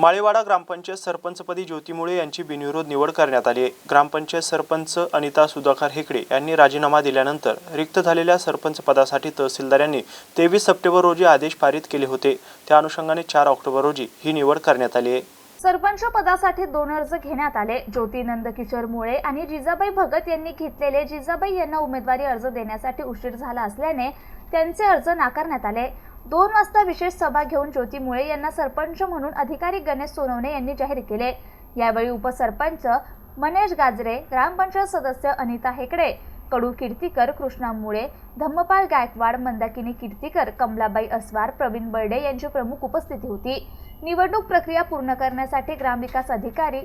माळेवाडा ग्रामपंचायत सरपंचपदी ज्योतिमुळे यांची बिनविरोध निवड करण्यात आली आहे. ग्रामपंचायत सरपंच अनिता सुधाकर हेकडे यांनी राजीनामा दिल्यानंतर रिक्त झालेल्या सरपंच पदासाठी तहसीलदार यांनी तेवीस सप्टेंबर रोजी आदेश पारित केले होते. त्या अनुषंगाने चार ऑक्टोबर रोजी ही निवड करण्यात आली आहे. सरपंच पदासाठी दोन अर्ज घेण्यात आले. ज्योती नंदकिशोर मुळे आणि जिजाबाई भगत यांनी घेतलेले जिजाबाई यांना उमेदवारी अर्ज देण्यासाठी उशीर झाला असल्याने त्यांचे अर्ज नाकारण्यात आले. दोन वाजता विशेष सभा घेऊन ज्योती मुळे यांना सरपंच म्हणून अधिकारी गणेश सोनवणे यांनी जाहीर केले. यावेळी उपसरपंच मनेश गाजरे ग्रामपंचायत सदस्य अनिता हेकडे कडू कीर्तीकर कृष्णा मुळे धम्मपाल गायकवाड मंदाकिनी कीर्तीकर कमलाबाई अस्वार प्रवीण बर्डे यांची प्रमुख उपस्थिती होती. निवडणूक प्रक्रिया पूर्ण करण्यासाठी ग्रामविकास अधिकारी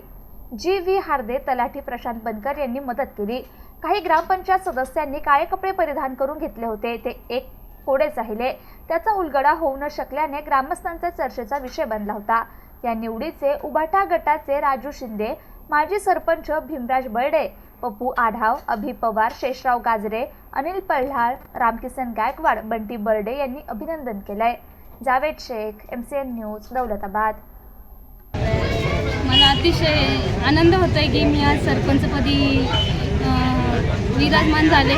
जी व्ही हार्दे तलाठी प्रशांत बनकर यांनी मदत केली. काही ग्रामपंचायत सदस्यांनी काळे कपडे परिधान करून घेतले होते. ते एक कोडेच राहिले. त्याचा उलगडा होऊ न शकल्याने ग्रामस्थांचा चर्चेचा विषय बनला होता. या निवडीचे उभाटा गटाचे राजू शिंदे माजी सरपंच भीमराज बर्डे पप्पू आढाव अभि पवार शेषराव गाजरे अनिल पल्हाळ रामकिसन गायकवाड बंटी बर्डे यांनी अभिनंदन केलंय. Javed Shaikh M C N news Daulatabad. मला अतिशय आनंद होतो आहे की मी आज सरपंचपदी विराजमान झाले.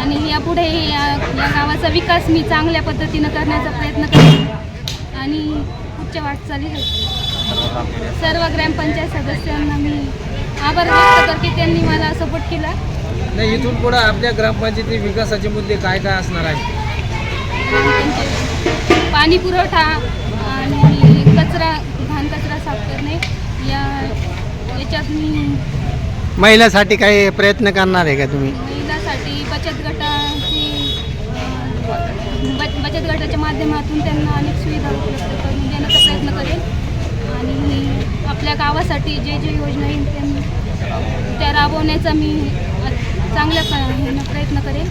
आणि यापुढे या या गावाचा विकास मी चांगल्या पद्धतीनं करण्याचा प्रयत्न करेन. आणि उच्च वाटचाली सर्व ग्रामपंचायत सदस्यांना मी आभार व्यक्त करते. त्यांनी मला सपोर्ट केला. नाही इथून पुढं आपल्या ग्रामपंचायती विकासाचे मुद्दे काय काय असणार आहे त्यांचे पाणी पुरवठा आणि कचरा घाण कचरा साफ करणे या याच्यात मी महिलासाठी काही प्रयत्न करणार आहे का तुम्ही? बचत गटाची बच बचत गटाच्या माध्यमातून त्यांना अनेक सुविधा उपलब्ध करून देण्याचा प्रयत्न करेन आणि आपल्या गावासाठी जे जे योजना येईल त्या त्या राबवण्याचा मी चांगल्या प- ह्यानं प्रयत्न करेन